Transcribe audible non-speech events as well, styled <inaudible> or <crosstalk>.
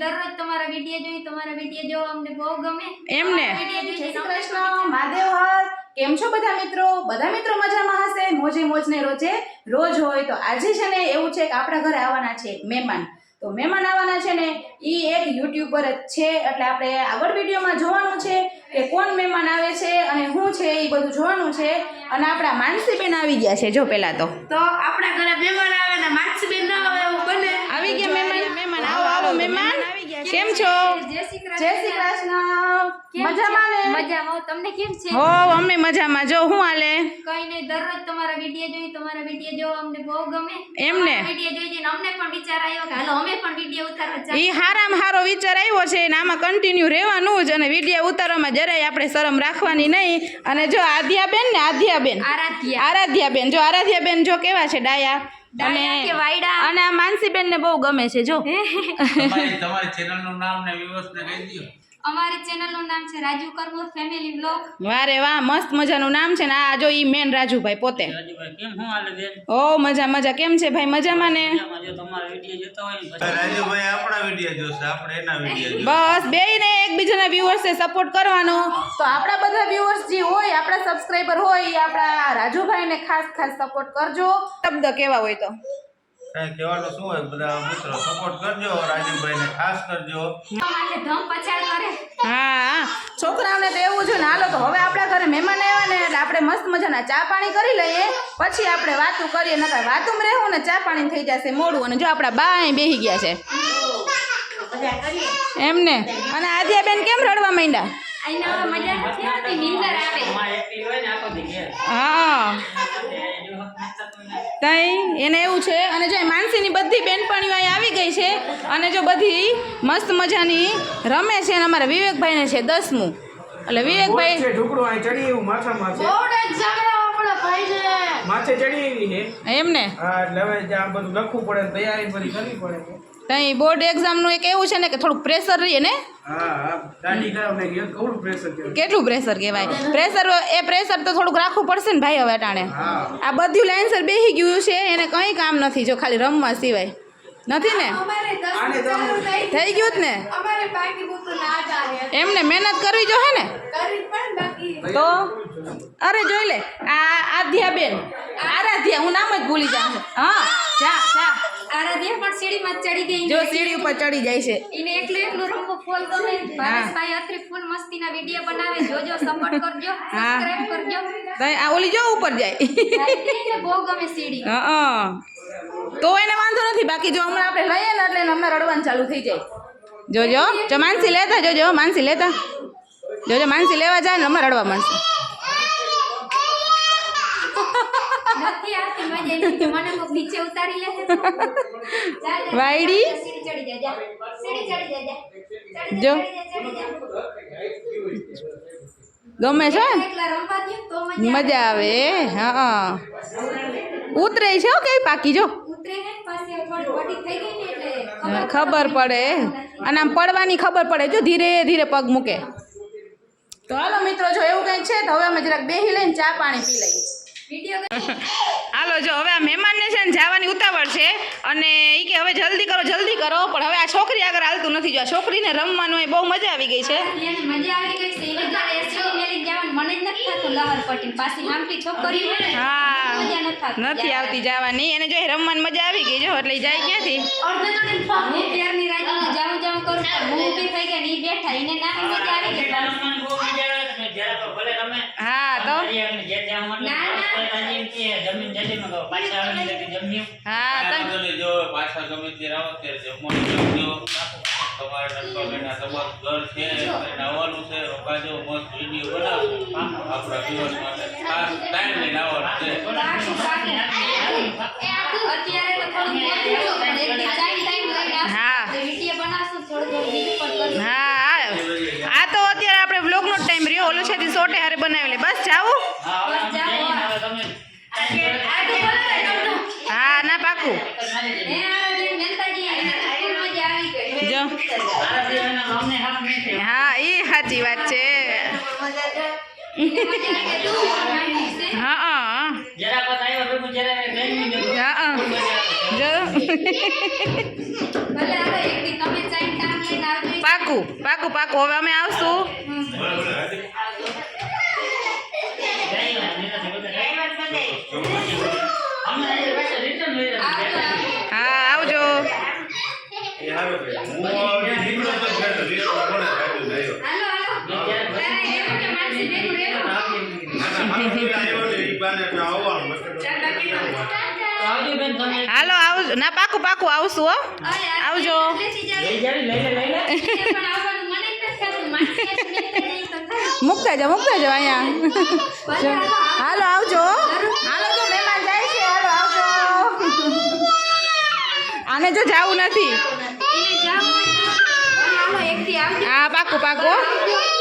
દરરોજ તમારા વીડિયો જોઈ તમારા વીડિયો જોવા અમને બહુ ગમે. એમને? જય શ્રી કૃષ્ણ મહાદેવ હર કેમ છો બધા મિત્રો? બધા મિત્રો મજામાં હશે? મોજે મોજ ને રોજે રોજ હોય. તો આજે છે ને એવું છે કે આપણા ઘરે આવવાના છે મહેમાન. તો મહેમાન આવવાના છે ને એ એક યુટ્યુબર જ છે. એટલે આપણે આગળ વિડીયોમાં જોવાનું છે કે કોણ મહેમાન આવે છે અને શું છે એ બધું જોવાનું છે. અને આપણા માનસીબેન આવી ગયા છે જો પેલા તો. તો આપણા ઘરે મહેમાન આવે ને માનસીબેન ના આવે એવું બને આવી ગયા મહેમાન મહેમાન આવો આવો મહેમાન કેમ છો? જય શ્રી કૃષ્ણ. મજામાં ને? મજામાં. તમને કેમ છે? હો અમે મજામાં. જો હું હાલે? કઈ નહીં દરરોજ તમારા વીડિયો જોઈ તમારા વીડિયો જો અમને બહુ ગમે. એમને? વીડિયો જોઈ જોઈને અમને પણ વિચાર આવ્યો કે હાલો અમે પણ વીડિયો ઉતારવા ઈ હારામાં હારો વિચાર આવ્યો છે ને આમાં કન્ટિન્યુ રહેવાનું જ અને વીડિયો ઉતારવામાં જરાય આપણે શરમ રાખવાની નહીં. અને જો આધ્યાબેન ને આધ્યાબેન. આરાધ્યા. આરાધ્યાબેન. જો આરાધ્યાબેન જો કેવા છે ડાયા? વાયડા? અને આ માનસીબેન ને બહુ ગમે છે જો <laughs> તમારી ચેનલનું નામ ને વ્યવસ્થા કહી દો અમારી ચેનલનું નામ છે રાજુ કરમોર ફેમિલી બ્લોગ વારે વાહ મસ્ત મજાનું નામ છે ને આ જો ઈ મેન રાજુભાઈ પોતે. રાજુભાઈ કેમ હું હાલે ઓ મજા મજા. કેમ છે ભાઈ? મજામાં ને? મજામાં જો તમારા વીડિયો જોતા હોય રાજુભાઈ આપણા વિડિયો જોશે આપણે એના વિડિયો બસ બેયને એકબીજાના વ્યુઅર્સે સપોર્ટ કરવાનો. તો આપણા બધા વ્યુઅર્સ જે હોય આપણા સબસ્ક્રાઇબર હોય એ આપણા રાજુભાઈને ખાસ ખાસ સપોર્ટ કરજો. શબ્દ કેવા હોય તો? કાંઈ કહેવાનું શું હોય? બધા મિત્રો સપોર્ટ કરજો રાજુભાઈને ખાસ કરજો. માટે ધમ પછાડ કરે. હા છોકરાઓને તો એવું છે ને હાલો તો હવે આપણા ઘરે મહેમાન આવ્યા ને એટલે આપણે મસ્ત મજાના ચા પાણી કરી લઈએ. પછી આપણે વાતું કરીએ નકર વાતું રહેવું ને ચા પાણી થઈ જશે મોડું. અને જો આપણા બા અહીં બેહી ગયા છે. એમને? અને આદ્યાબેન કેમ રડવા માંડ્યા? હા. તઈ એને એવું છે બધી બેનપણીઓ અહીં આવી ગઈ છે અને જો બધી મસ્ત મજાની રમે છે અને અમારા વિવેકભાઈને છે દસમું. એટલે વિવેકભાઈ એમને? એટલે હવે આ બધું લખવું પડે તૈયારી બધી કરવી પડે. તઈ બોર્ડ એક્ઝામનું એક એવું છે ને કે થોડુંક પ્રેશર રહીએ ને? કેટલું પ્રેશર કહેવાય? પ્રેશર એ પ્રેશર તો થોડુંક રાખવું પડશે ને ભાઈ હવે ટાણે આ બધું લાઇન્સર બેસી ગયું છે એને કંઈ કામ નથી જો ખાલી રમવા સિવાય. નથી ને? થઈ ગયું જ ને? અમારે બાકી બુક ના જાય એમને મહેનત કરવી જો હે ને? કરી પણ બાકી. તો? અરે જોઈ લે આ આધ્યા બેન આરાધ્યા હું નામ જ ભૂલી જાઉં. છું હા જા જા. આરાધ્યા પણ સીડીમાં ચડી ગઈ જો સીડી ઉપર ચડી જાય છે. એને એકલું એકલું રમવું ફૂલ ગમે. ભાવેશભાઈ અત્રે ફૂલ મસ્તીના વીડિયો બનાવે. જોજો સપોર્ટ કરજો સબસ્ક્રાઇબ કરજો. તઈ આ ઓલી જો ઉપર જાય. એને બહુ ગમે સીડી. હા તો એને વાંધો નથી બાકી જો હમણાં આપણે લઈએ ને એટલે અમને હમણાં રડવાનું ચાલુ થઈ જાય. જોજો જો માનસી લેતા જોજો માનસી લેતા. જોજો માનસી લેવા જાય ને હમણાં રડવા માંડશે. નથી આવતી મજા એની કે મને કોક નીચે ઉતારી લે. <laughs> વાયડી? સીડી ચડી જા જા. સીડી ચડી જા જા. ગમે છે? તો મજા આવે. હા? ઉતરે છે હો કઈ પાકી જો. ખબર પડે અને આમ પડવાની ખબર પડે જો ધીરે ધીરે પગ મૂકે. તો હાલો મિત્રો જો એવું કંઈક છે તો હવે અમે જરાક બેહી લઈને ચા પાણી પી લઈએ. હાલો જો હવે આ મહેમાનને છે ને જવાની ઉતાવળ છે અને એ કે હવે જલ્દી કરો જલ્દી કરો પણ હવે આ છોકરી આગળ હાલતું નથી. જો આ છોકરીને રમવાનું એ બહુ મજા આવી ગઈ છે. એને મજા આવી ગઈ છે. એને જ્યારે એસી મેરી જવાનું. મને જ નથી થતું લહર પટીને પાછી આમથી છોકરી હોય ને હા નથી આવતી જવાની. એને જો રમવાની મજા આવી ગઈ જો એટલે જાય ક્યાંથી? બેઠા. એને ના મજા આવી ગઈ એટલા રમવાની બહુ મજા આવે તમે જ્યારે તો ભલે રમે હા તો હજી આપણે જે જ્યાં મતલબ ના, ના. જમીન જમીન પાછા કે હા તો જો પાછા ગમે ત્યારે આવો ત્યારે જમવાનું જમજો તમારે નટકો બેટા તમારું ઘર છે આવવાનું છે રોકાજો મસ્ત વીડિયો આપણા દિવસ માટે ખાસ ટાઈમ લઈને આવવાનું છે. આવશું. હા. બીજું આ- તો અત્યારે આપણે વ્લોગનો ટાઈમ રહ્યો. ઓલો છે સોટે હારે બનાવેલી. બસ. હા એ સાચી વાત છે. હા પાકું પાકું પાકું. હવે અમે આવશું. હાલો આવજો. ના પાકું પાકું આવશું હો. આવજો. મૂકતા જાઓ મૂકતા જાઓ અહીંયા. હાલો આવજો. હાલો જો મહેમાન જાય છે. હાલો આવજો. આને જો જાવું નથી. હા પાકું પાકું